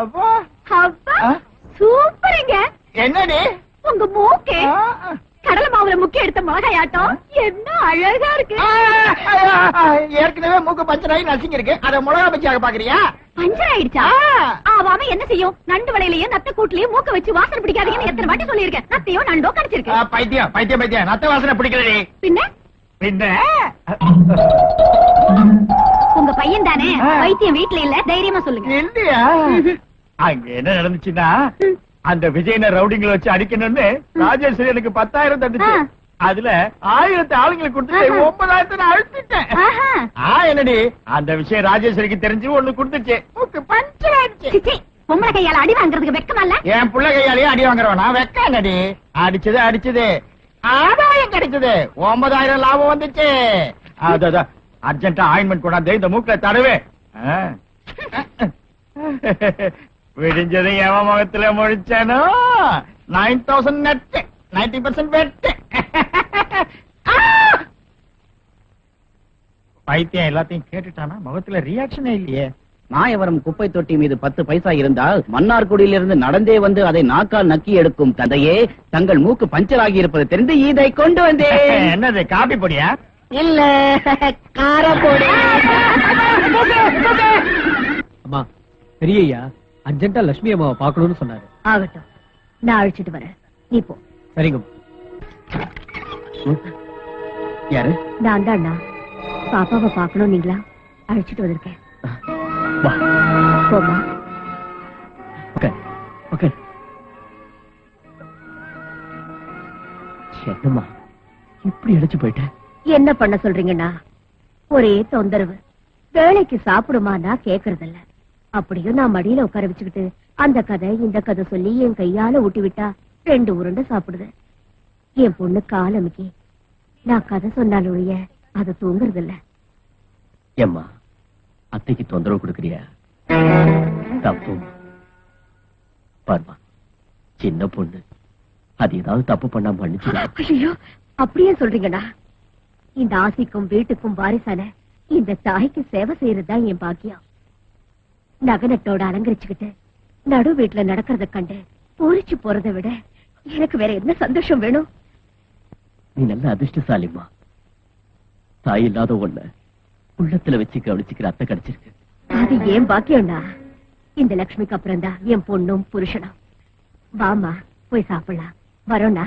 அப்பா. அப்பா? சூப்பருங்க. என்னடி? உங்க மூக்கு கடலை மாவுல முக்கிய எடுத்த மிளகாயாட்டம் என்ன அழகா இருக்கு. ஏற்கனவே மூக்கு பஞ்சராயி நசிங்க இருக்கு அத மிளகா பச்சியாக பாக்குறியா? பஞ்சர் ஆயிடுச்சா. ஆவாம என்ன செய்யும்? நண்டு வலையிலயும் நத்த கூட்டுலயும் மூக்க வச்சு வாசனை பிடிக்காதீங்கன்னு எத்தனை வாட்டி சொல்லியிருக்கேன். நத்தையோ நண்டோ கடிச்சிருக்கு. பைத்தியம் பைத்தியம் பைத்தியம். நத்த வாசனை பிடிக்கலடி. பின்ன? பின்ன? பையன் தானே. வைத்தியம் வீட்ல இல்ல தைரியமா சொல்லுங்க. இல்லையா அங்க என்ன நடந்துச்சுன்னா அந்த விஜயன ரவுடிங்களை வச்சு அடிக்கணும்னு ராஜேஸ்வரி எனக்கு பத்தாயிரம் தந்துச்சு. அதுல ஆயிரத்து ஆளுங்களுக்கு கொடுத்துட்டு ஆஹா. ஒன்பதாயிரத்தை நான் அழுத்திட்டேன். ஆ என்னடி? அந்த விஷயம் ராஜேஸ்வரிக்கு தெரிஞ்சு ஒண்ணு கொடுத்துச்சு. பஞ்சர் ஆயிடுச்சு பொம்பளை கையால அடி வாங்குறதுக்கு வெக்கமா இல்ல? என் புள்ள கையாலேயே அடி வாங்குறவனா. வெக்காங்கடி அடிச்சது அடிச்சது. ஆதாயம் கிடைச்சது. ஒன்பதாயிரம் லாபம் வந்துச்சு. அதான் அர்ஜென்டா ஆயின்மெண்ட் கொண்டாந்து இந்த மூக்குல தடவு. விடிஞ்சது எவன் முகத்துல முழிச்சானோ? Nine thousand net ninety percent வெட்டு. பைத்தியம் எல்லாத்தையும் கேட்டுட்டானா? முகத்துல ரியாக்ஷனே இல்லையே. மாயவரம் குப்பை தொட்டி மீது பத்து பைசா இருந்தால் மன்னார்குடியிலிருந்து நடந்தே வந்து அதை நாக்கால் நக்கி எடுக்கும் தந்தையே தங்கள் மூக்கு பஞ்சர் ஆகி இருப்பது தெரிந்து இதை கொண்டு வந்தேன். என்னது காபி பொடியா? இல்ல. காரப்பொடி அம்மா பெரியய்யா அர்ஜென்ட்டா லட்சுமி அம்மாவை பார்க்கணும்னு சொன்னாரு. ஆகட்டும். நான் அழைச்சிட்டு வரேன். நீ போ. சரிங்க யாரு? நான் தான்டா பாப்பாவை பார்க்கணும் நீங்களா? அழைச்சிட்டு வந்திருக்கேன். போமா ஓகே ஓகே என்னம்மா? இப்படி அழைச்சு போயிட்டேன் என்ன பண்ண சொல்றீங்கண்ணா ஒரே தொந்தரவு. வேலைக்கு சாப்பிடுமானா கேக்குறதில்ல. அப்படியும் நான் மடியில உட்கார வச்சுக்கிட்டு அந்த கதை இந்த கதை சொல்லி என் கையால ஊட்டி விட்டா ரெண்டு உருண்டை சாப்பிடுது என் பொண்ணு காலமிக்கி நான் கதை சொன்னாலும் அது தூங்குறது இல்ல ஏம்மா அத்தைக்கு தொந்தரவு கொடுக்கறியா? தப்பு. பாருமா சின்ன பொண்ணு. அது ஏதாவது தப்பு பண்ணா மன்னிச்சு அப்படியே சொல்றீங்கண்ணா இந்த ஆசைக்கும் வீட்டுக்கும் வாரிசான இந்த தாய்க்கு சேவை செய்யறதுதான் என் பாக்கியம். நகனட்டோட அலங்கரிச்சுக்கிட்டு நடு வீட்டுல நடக்கிறத கண்டு பூரிச்சு போறதை விட எனக்கு வேற என்ன சந்தோஷம் வேணும்? நீ நல்ல அதிர்ஷ்டசாலிம்மா. தாய் இல்லாத ஒண்ண உள்ளத்துல வச்சு கவனிச்சுக்கிற அத்தை கிடைச்சிருக்கு. அது ஏன் பாக்கியம்டா? இந்த லக்ஷ்மிக்கு அப்புறம் தான் என் பொண்ணும் புருஷனும். வாமா போய் சாப்பிடலாம். வரோண்ணா?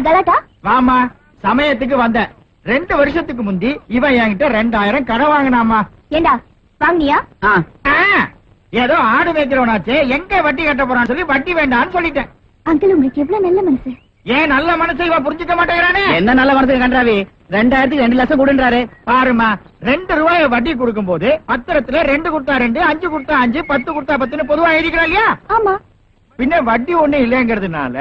கலாட்டா வாமா சமயத்துக்கு வந்த ரெண்டு வருஷத்துக்கு முந்தி இவன் என்கிட்ட ரெண்டாயிரம் கடன் வாங்கினாமா ஏண்டா வாங்கினியா? ஏதோ ஆடு மேய்க்கிறவனாச்சே எங்க வட்டி கட்ட போறான்னு சொல்லி வட்டி வேண்டாம்னு சொல்லிட்டேன். அங்கிள் உங்களுக்கு எவ்வளவு நல்ல மனசு? ஏன் நல்ல மனசை இவன் புரிஞ்சுக்க மாட்டேங்கிறானே? என்ன நல்ல மனசுக்கு கண்டாவி ரெண்டாயிரத்துக்கு ரெண்டு லட்சம் கொடுன்றாரு. பாருமா ரெண்டு ரூபாய வட்டி கொடுக்கும் போது பத்திரத்துல ரெண்டு கொடுத்தா ரெண்டு அஞ்சு கொடுத்தா அஞ்சு பத்து கொடுத்தா பத்துன்னு பொதுவா எழுதிக்கிறான் இல்லையா? ஆமா. பின்ன வட்டி ஒண்ணு இல்லைங்கிறதுனால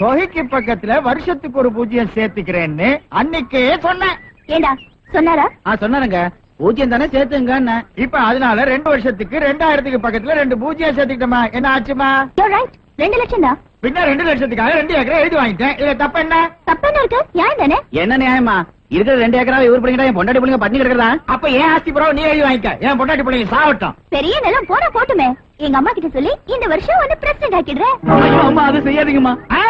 தொகைக்கு பக்கத்துல வருஷத்துக்கு ஒரு பூஜ்ஜியம் சேர்த்துக்கிறேன்னு அன்னைக்கே சொன்னேன். ஏண்டா? சொன்னாரா? ஆ சொன்னாருங்க. பூஜ்யம் தானே சேர்த்துங்க இப்ப அதனால ரெண்டு வருஷத்துக்கு ரெண்டாயிரத்துக்கு பக்கத்துல ரெண்டு பூஜ்ஜியம் சேர்த்துக்கிட்டோமா? என்ன ஆச்சுமா? ரெண்டு லட்சம் தான் பின்ன ரெண்டு லட்சத்துக்காக ரெண்டு ஏக்கரை எழுதி வாங்கிட்டேன். இதுல தப்பு என்ன? என்ன இருக்கு நியாயம் தானே? என்ன நியாயமா? இருக்கிற ரெண்டு ஏக்கராவை இவர் என் பொண்டாட்டி பிள்ளைங்க பட்டினி கிடக்குறதா? அப்ப ஏன் ஆஸ்தி புறவு நீ எழுதி வாங்கிக்க? என் பொண்டாட்டி பிள்ளைங்க சாவட்டும். பெரிய நிலம் போனா போட்டுமே. எங்க அம்மா கிட்ட சொல்லி இந்த வருஷம் வந்து பிரசிடண்ட் ஆக்கிடுறேன் அம்மா அது செய்யாதீங்கம்மா. ஆ,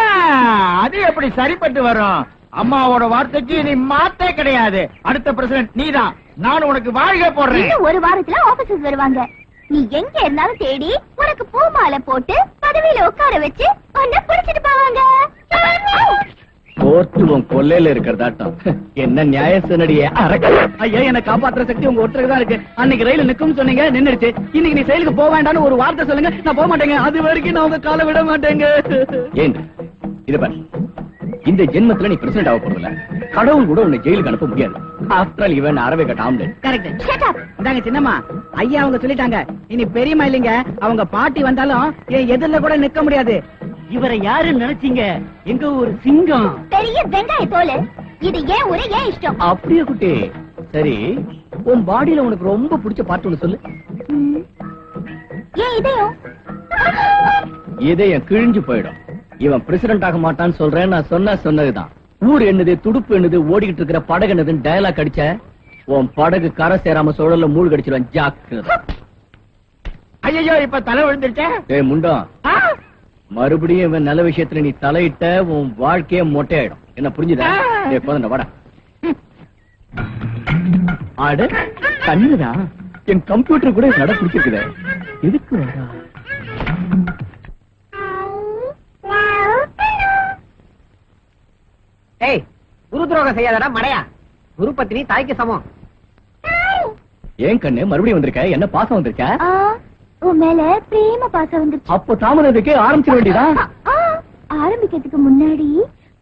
அது எப்படி சரிப்பட்டு வரும்? அம்மாவோட வார்த்தைக்கு நீ மாத்தே கிடையாது. அடுத்த பிரசிடன்ட் நீதான். நான் உனக்கு வாழ்க்கை போடுறேன். ஒரு வாரத்துல ஆபீசர்ஸ் வருவாங்க. நீ எங்க இருந்தாலும் தேடி உனக்கு பூ மாலை போட்டு பதவியில உட்கார வச்சு உன்னை பிடிச்சிட்டு போவாங்க. கோர்ட்டு கொல்லையில இருக்கிறதாட்டம். என்ன நியாய அரக்க. ஐயா என்ன காப்பாத்துற சக்தி உங்க ஒருத்தருக்கு தான் இருக்கு. அன்னைக்கு ரயில் நிக்கும் சொன்னீங்க நின்னுடுச்சு. இன்னைக்கு நீ செயலுக்கு போக வேண்டாம்னு ஒரு வார்த்தை சொல்லுங்க. நான் போக மாட்டேங்க. அது வரைக்கும் நான் உங்க காலை விட மாட்டேங்க. ஏன் இது பாரு. இந்த ஜென்மத்துல நீ பிரசிடண்ட் ஆக போறதுல கடவுள் கூட உன்னை ஜெயிலுக்கு அனுப்ப முடியாது. ஆஃப்டர் இவன் அரவே கட்ட ஆம்லெட் கரெக்ட் இந்தாங்க சின்னம்மா. ஐயா அவங்க சொல்லிட்டாங்க. இனி பெரியம்மா இல்லைங்க. அவங்க பாட்டி வந்தாலும் என் எதிரில கூட நிக்க முடியாது. இவரை யாருன்னு நினைச்சீங்க? எங்க ஒரு சிங்கம். பெரிய வெங்காய தோல். இது ஏன் ஊரு ஏன் இஷ்டம்? அப்படியே குட்டி. சரி உன் பாடியில உனக்கு ரொம்ப பிடிச்ச பாட்டு ஒண்ணு சொல்லு. ஏன் இதயம்? இதயம் கிழிஞ்சு போயிடும். இவன் பிரசிடென்ட் ஆக மாட்டான்னு சொல்றேன் நான் சொன்ன சொன்னதுதான். ஊர் என்னது துடுப்பு என்னது ஓடிக்கிட்டு இருக்கிற படகு என்னதுன்னு டயலாக் அடிச்ச? உன் படகு கரை சேராம சுழல்ல மூழ்கி அடிச்சிருவான் ஜாக்கு ஐயோ இப்ப தலை விழுந்துருச்சே. ஏய் முண்டம்! மறுபடியும் இவன் நல்ல விஷயத்துல நீ தலையிட்ட உன் வாழ்க்கைய மொட்டையாயிடும். என்ன புரிஞ்சுதா? வாடா. ஆடு கண்ணுடா. என் கம்ப்யூட்டர் கூட நட பிடிச்சிருக்குதே. எதுக்கு வரா ஏய் குரு துரோகம் செய்யாதடா மடையா. குரு பத்னி தாய்க்கு சமம். ஏன் கண்ணு மறுபடியும் வந்திருக்க? என்ன பாசம் வந்திருக்க? ஆ, உன் மேல பிரேம பாசம் வந்துருச்சு. அப்போ தாமதத்துக்கு ஆரம்பிச்சிட வேண்டியதா? ஆரம்பிக்கிறதுக்கு முன்னாடி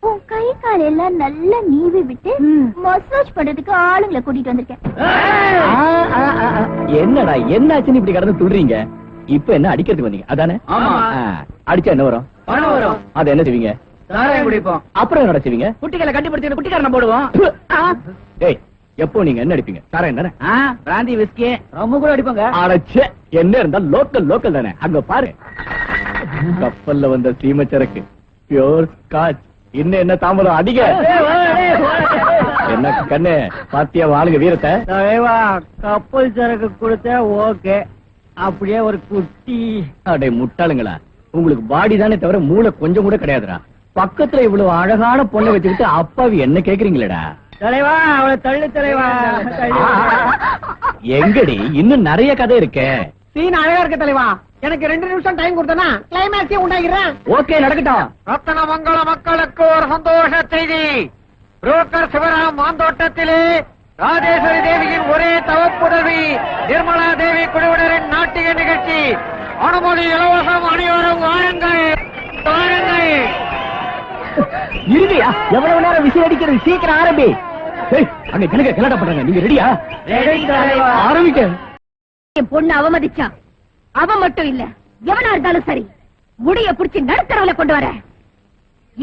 உன் கை கால் எல்லாம் நல்லா நீவி விட்டு மசாஜ் பண்றதுக்கு ஆளுங்களை கூட்டிட்டு வந்திருக்கேன். என்னடா என்னாச்சுன்னு இப்படி கடந்து துடுறீங்க இப்ப என்ன அடிக்கிறதுக்கு வந்தீங்க? அதானே? அடிச்சா என்ன வரும்? பணம் வரும். அது என்ன செய்வீங்க? அப்புறம் என்ன செய்வீங்க? குட்டிகளை கண்டுபிடிச்சு குட்டிக்காரனை போடுவோம். டேய் எப்போ நீங்க என்ன அடிப்பீங்க? சாரா என்ன பிராந்தி விஸ்கி ரொம்ப கூட அடிப்பாங்க. அடைச்சே என்ன இருந்தா லோக்கல் லோக்கல் தானே. அங்க பாரு. கப்பல்ல வந்த சீமச்சரக்கு. பியோர் ஸ்காட்ச் இன்னும் என்ன தாமதம்? அதிக என்ன கண்ணு பாத்தியா ஆளுங்க வீரத்தை? கப்பல் சரக்கு கொடுத்த ஓகே. அப்படியே ஒரு குட்டி. அடே முட்டாளுங்களா. உங்களுக்கு பாடி தானே தவிர மூளை கொஞ்சம் கூட கிடையாதுடா. பக்கத்துல இவ்வளவு அழகான பொண்ணை வச்சுக்கிட்டு அப்பாவி என்ன கேக்குறீங்களேடா? தலைவா அவளை தள்ளு தலைவா. எங்கடி? இன்னும் நிறைய கதை இருக்கே. சீன் அழகா இருக்க தலைவா. எனக்கு ரெண்டு நிமிஷம் டைம் கொடுத்தனா கிளைமேக்ஸே உண்டாகிறேன் ஓகே நடக்கட்டும். ரத்தன மங்கள மக்களுக்கு ஒரு சந்தோஷ செய்தி. புரோக்கர் சிவராம் மாந்தோட்டத்திலே ராஜேஸ்வரி தேவியின் ஒரே தவப்புதவி நிர்மலா தேவி குழுவினரின் நாட்டிய நிகழ்ச்சி. அனுமதி இலவசம் அனைவரும் வாருங்கள். வாருங்கள். இருங்கயா எவ்வளவு நேரம் விசில் அடிக்கிறது? சீக்கிரம் ஆரம்பி. அங்க கிழக்க கிளட்ட பண்றாங்க. நீங்க ரெடியா? ஆரம்பிக்க. என் பொண்ணு அவமதிச்சா? அவ மட்டும் இல்ல எவனா இருந்தாலும் சரி முடிய புடிச்சு நடுத்தரவுல கொண்டு வர.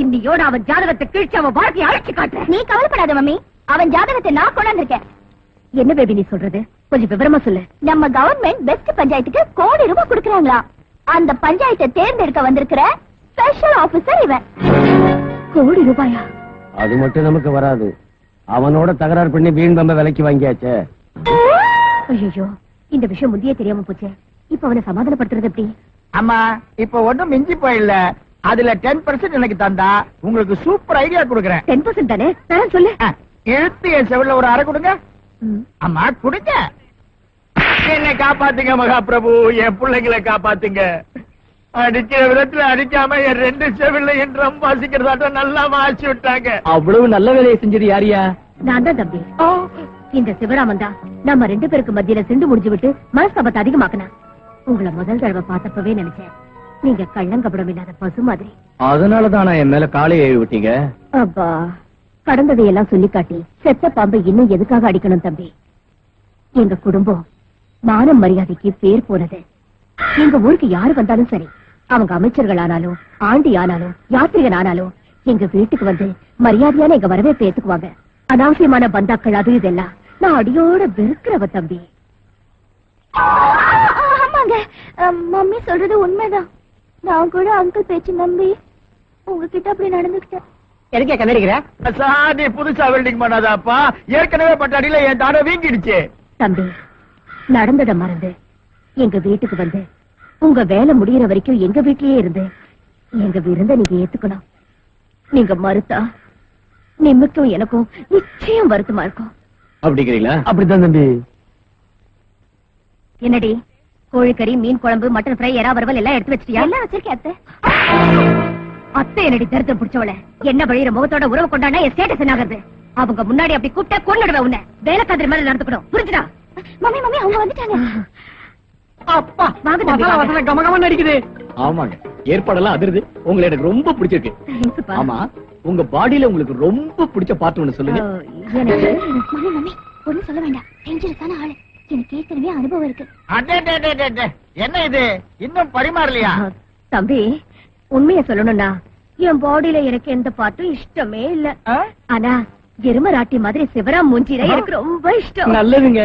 இன்னியோட அவன் ஜாதகத்தை கிழிச்சு அவன் வாழ்க்கையை அழைச்சு காட்டுற நீ கவலைப்படாத மம்மி. அவன் ஜாதகத்தை நான் கொண்டாந்துருக்கேன். என்ன பேபி நீ சொல்றது? கொஞ்சம் விவரமா சொல்லு. நம்ம கவர்மெண்ட் பெஸ்ட் பஞ்சாயத்துக்கு கோடி ரூபாய் கொடுக்கறாங்களா? அந்த பஞ்சாயத்தை தேர்ந்தெடுக்க வந்திருக்கிற ஸ்பெஷல் ஆபீசர் இவன். கோடி ரூபாயா? அது மட்டும் நமக்கு வராது. அவனோட தகராறு பண்ணி வீண் பம்ப விலைக்கு வாங்கியாச்சே. ஐயோ இந்த விஷயம் முந்தைய தெரியாம போச்சே. இப்ப அவனை சமாதானப்படுத்துறது எப்படி? அம்மா இப்ப ஒண்ணும் மிஞ்சி போயில்ல. அதுல டென் பர்சன்ட் எனக்கு தந்தா உங்களுக்கு சூப்பர் ஐடியா கொடுக்கறேன். டென் பர்சன்ட் தானே? தரேன் சொல்லு. இழுத்து என் செவில ஒரு அரை கொடுங்க. ம். அம்மா கொடுங்க. என்னை காப்பாத்துங்க மகாபிரபு என் பிள்ளைங்களை காப்பாத்துங்க. அடிக்கிற விதத்துல அடிக்காம என் ரெண்டு செவில என் ரம் வாசிக்கிறதாட்டம் நல்லா வாசி விட்டாங்க. அவ்வளவு நல்ல வேலையை செஞ்சது யாரியா? நான் தான் தம்பி இந்த சிவராமன் தான் நம்ம ரெண்டு பேருக்கு மத்தியில சிண்டு முடிஞ்சு விட்டு மனஸ்தாபத்தை அதிகமாக்கினா. உங்களை முதல் தடவை பார்த்தப்பவே நினைச்சேன். நீங்க கள்ளங்கபடம் இல்லாத பசு மாதிரி. அதனாலதான் நான் என் மேல காலை ஏவி விட்டீங்க? அப்பா கடந்ததை எல்லாம் சொல்லி காட்டி செத்த பாம்பை இன்னும் எதுக்காக அடிக்கணும் தம்பி? எங்க குடும்பம் மானம் மரியாதைக்கு பேர் போனது. எங்க ஊருக்கு யாரு வந்தாலும் சரி அவங்க அமைச்சர்கள் ஆனாலும் ஆண்டி ஆனாலும் யாத்திரிகன் ஆனாலும் எங்க வீட்டுக்கு வந்து மரியாதையான எங்க வரவேற்பு ஏத்துக்குவாங்க. அனாவசியமான பந்தாக்கள் அது இதெல்லாம். நான் அடியோட வெறுக்கிறவ தம்பி. ஆமாங்க. மம்மி சொல்றது உண்மைதான். நான் கூட அங்கிள் பேச்சு நம்பி உங்ககிட்ட அப்படி நடந்துக்கிட்டேன். எதுக்கே கண்ணடிக்கிற சாதி புதுசா வெல்டிங் பண்ணாதாப்பா. ஏற்கனவே பட்ட அடியில என் தாட வீங்கிடுச்சு. தம்பி நடந்தத மறந்து எங்க வீட்டுக்கு வந்து உங்க வேலை முடியற வரைக்கும் எங்க வீட்லயே இருந்து எங்க விருந்த நீங்க ஏத்துக்கணும். நீங்க மறுத்தா நிமிக்கும் எனக்கும் நிச்சயம் வருத்தமா இருக்கும். அப்படிங்கிறீங்களா? அப்படித்தான் தம்பி. என்னடி கோழிக்கறி மீன் குழம்பு மட்டன் ஃப்ரை எறா வறுவல் எல்லாம் எடுத்து வச்சிட்டியா? எல்லாம் வச்சிருக்கேன் அத்தை. அத்தை என்னடி தருத்தம் பிடிச்சவள? என்ன வழியிற முகத்தோட உறவு கொண்டாடா என் ஸ்டேட்டஸ் என்ன ஆகுது அவங்க முன்னாடி அப்படி கூப்பிட்டா கொண்டுடுவேன் உன்னை. வேலை கதிர மாதிரி நடந்துக்கணும். புரிஞ்சுடா மம்மி மம்மி அவங்க வந்துட்டாங்க. அப்பா மசாலா. வாசனை கம கமன்னு அடிக்குது. ஆமாங்க. ஏற்பாடெல்லாம் அதிருது. உங்களை எனக்கு ரொம்ப பிடிச்சிருக்கு. ஆமா உங்க பாடியில உங்களுக்கு ரொம்ப பிடிச்ச பாட்டு ஒண்ணு சொல்லுங்க. ஒண்ணும் சொல்ல வேண்டாம். டேஞ்சரஸான ஆளு. எனக்கு ஏற்கனவே அனுபவம் இருக்கு. என்ன இது? இன்னும் பரிமாறலையா? தம்பி உண்மைய சொல்லணும்னா என் பாடியில எனக்கு எந்த பாட்டும் இஷ்டமே இல்ல? ஆனா எருமராட்டி மாதிரி சிவராம் மூஞ்சில எனக்கு ரொம்ப இஷ்டம். நல்லதுங்க.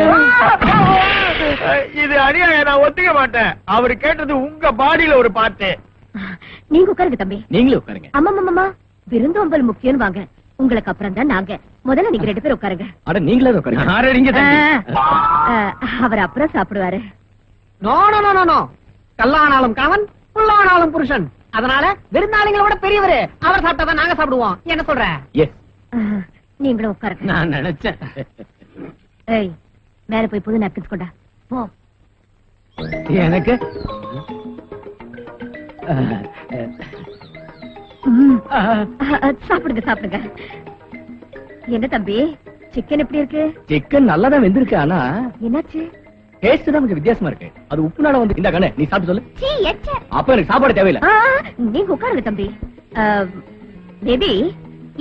இது அநியாயம். நான் ஒத்துக்க மாட்டேன். அவர் கேட்டது உங்க பாடியில ஒரு பாட்டு. நீங்க உட்காருங்க தம்பி. நீங்களும் உட்காருங்க. அம்மா அம்மா விருந்தோம்பல் முக்கியம் வாங்க. உங்களுக்கு அப்புறம் தான் நாங்க. முதல்ல நீங்க ரெண்டு பேரும் உட்காருங்க. அட நீங்களே உட்காருங்க. அவர் அப்புறம் சாப்பிடுவாரு. No no no no no. கல்லானாலும் கணவன் புல்லானாலும் புருஷன். அதனால விருந்தாளிங்களோட பெரியவரு. அவர் சாப்பிட்டா நாங்க சாப்பிடுவோம். என்ன சொல்ற? நீங்களும் உட்காருங்க. நான் நினைச்சேன். ஏய் மேல போய் புது நக்கஸ் கொண்டா. போ. எனக்கு? சாப்பிடுங்க சாப்பிடுங்க. என்ன தம்பி? சிக்கன் எப்படி இருக்கு? சிக்கன் நல்லா தான் வெந்திருக்கு ஆனா என்னாச்சு? டேஸ்ட் தான் கொஞ்சம் வித்தியாசமா இருக்கு. அது உப்புனால வந்து இந்த கண்ணே. நீ சாப்பிட்டு சொல்லு. சீ, எச்ச. அப்ப எனக்கு சாப்பாடு தேவையில்லை. நீங்க உட்காருங்க தம்பி. பேபி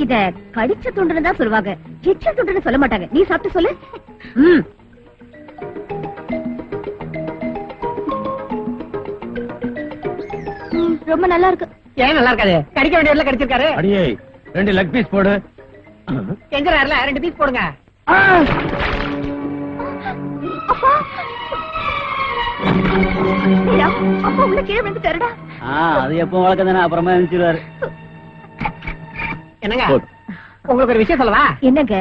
இத கடிச்ச துண்டுன்னு தான் சொல்லுவாங்க. எச்ச துண்டுன்னு சொல்ல மாட்டாங்க. நீ சாப்பிட்டு சொல்லு. ம். ரொம்ப நல்லா இருக்கு. ஏன் நல்லா இருக்காது? கடிக்க வேண்டியதுல கடிச்சிருக்காரு. அடியே ரெண்டு லெக் பீஸ் போடு. கெஞ்சறாருல ரெண்டு பீஸ் போடுங்க. அப்பா! ஏடா, அப்பா உள்ள கீழே விழுந்துட்டாருடா. அது எப்போ வழக்கம் தானே அப்புறமா நினைச்சிருவாரு என்னங்க. உங்களுக்கு ஒரு விஷயம் சொல்லவா? என்னங்க?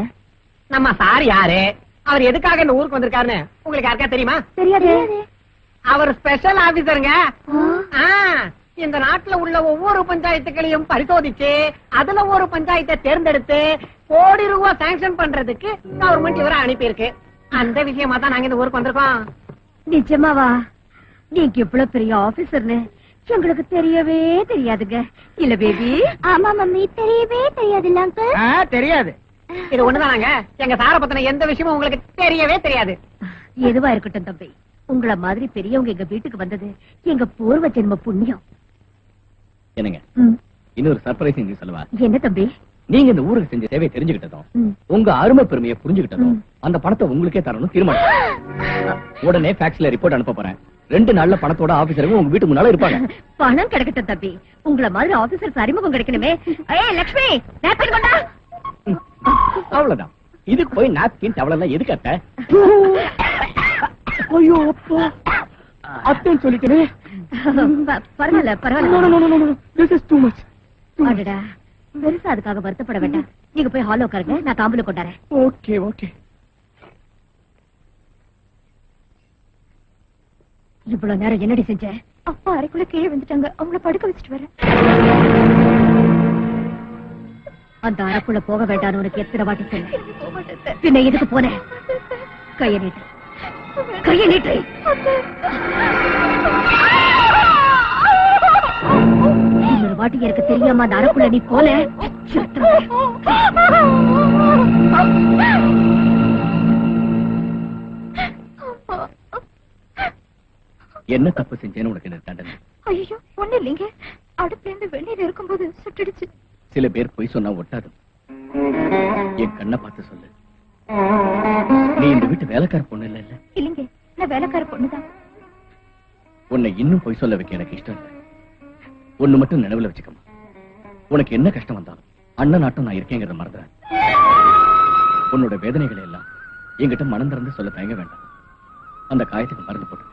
நம்ம சார் யாரு? அவர் எதுக்காக இந்த ஊருக்கு வந்திருக்காருன்னு உங்களுக்கு யாருக்கா தெரியுமா? தெரியாது. அவர் ஸ்பெஷல் ஆபீசருங்க ஆ, இந்த நாட்டுல உள்ள ஒவ்வொரு பஞ்சாயத்துகளையும் பரிசோதிச்சு அதுல ஒரு பஞ்சாயத்தை தேர்ந்தெடுத்து கோடி ரூபாய் சாங்ஷன் பண்றதுக்கு கவர்மெண்ட் இவரை அனுப்பியிருக்கு. அந்த விஷயமா தான் நாங்க இந்த ஊருக்கு வந்திருக்கோம். நிஜமாவா? நீங்க இவ்வளவு பெரிய ஆபீசர்னு எங்களுக்கு தெரியவே தெரியாதுங்க. இல்ல பேபி ஆமா மம்மி. தெரியவே தெரியாதுல்ல அங்கிள் தெரியாது. இது ஒண்ணுதானாங்க. எங்க சார பத்தின எந்த விஷயமும் உங்களுக்கு தெரியவே தெரியாது. எதுவா இருக்கட்டும் தம்பி. உங்கள மாதிரி பெரியவங்க எங்க வீட்டுக்கு வந்தது எங்க பூர்வ ஜென்ம புண்ணியம். என்னங்க? இன்னொரு சர்ப்ரைஸ் நியூஸ் சொல்லவா? என்ன தம்பி? நீங்க இந்த ஊருக்கு செஞ்ச சேவையை தெரிஞ்சுக்கிட்டதும். உங்க அருமை பெருமையை புரிஞ்சுக்கிட்டதும். அந்த பணத்தை உங்களுக்கே தரணும் தீர்மானம். உடனே ஃபேக்ஸ்ல ரிப்போர்ட் அனுப்ப போறேன். ரெண்டு நாள்ல பணத்தோட ஆபீசருங்க உங்க வீட்டு முன்னால இருப்பாங்க. பணம் கிடைக்கட்டும் தம்பி. உங்கள மாதிரி ஆபீசர்ஸ் அறிமுகம் கிடைக்கணுமே. ஏய் லட்சுமி napkin கொண்டா. அவ்வளவுதான். இதுக்கு போய் நாப்கின் டவலெல்லாம் எதுக்கு அத்தை? ஐயோ அப்பா. அத்தைன்னு சொல்லிக்கிறேன் பரவாயில்ல பரவாயில்ல. அடடா. பெருசா அதுக்காக வருத்தப்பட வேண்டாம். நீங்க போய் ஹால் உட்காருங்க நான் தாம்பூல கொண்டாரேன் ஓகே ஓகே இவ்வளவு நேரம் என்னடி செஞ்ச? அப்பா அறைக்குள்ள கீழே வந்துட்டாங்க அவங்கள படுக்க வச்சுட்டு வரேன். அந்த அறைக்குள்ள போக வேண்டாம்னு உனக்கு எத்தனை வாட்டி சொன்னேன். பின்ன எதுக்கு போனேன் கைய நீட்டு. கைய நீட்டு. வாட்டி எனக்கு தெரியாம அந்த அறைக்குள்ள நீ போல. என்ன தப்பு செஞ்சேன்னு உனக்கு என்ன தண்டனை? ஐயோ ஒண்ணு இல்லைங்க. அடுப்புல இருந்து வெந்நீர் இருக்கும்போது சுட்டுடுச்சு. சில பேர் பொய் சொன்னா ஒட்டாது. என் கண்ணை பார்த்து சொல்லு. நீ இந்த வீட்டு வேலைக்கார பொண்ணு இல்ல இல்ல இல்லைங்க நான் வேலைக்கார பொண்ணுதான். உன்னை இன்னும் பொய் சொல்ல வைக்க எனக்கு இஷ்டம் இல்ல. ஒண்ணு மட்டும் நினைவுல வச்சுக்கமா உனக்கு என்ன கஷ்டம் வந்தாலும் அண்ணன் நாட்டம் நான் இருக்கேங்கிறத மறந்துறேன் உன்னோட வேதனைகளை எல்லாம் என்கிட்ட மனம் திறந்து சொல்ல தயங்க வேண்டாம். அந்த காயத்துக்கு மருந்து போட்டு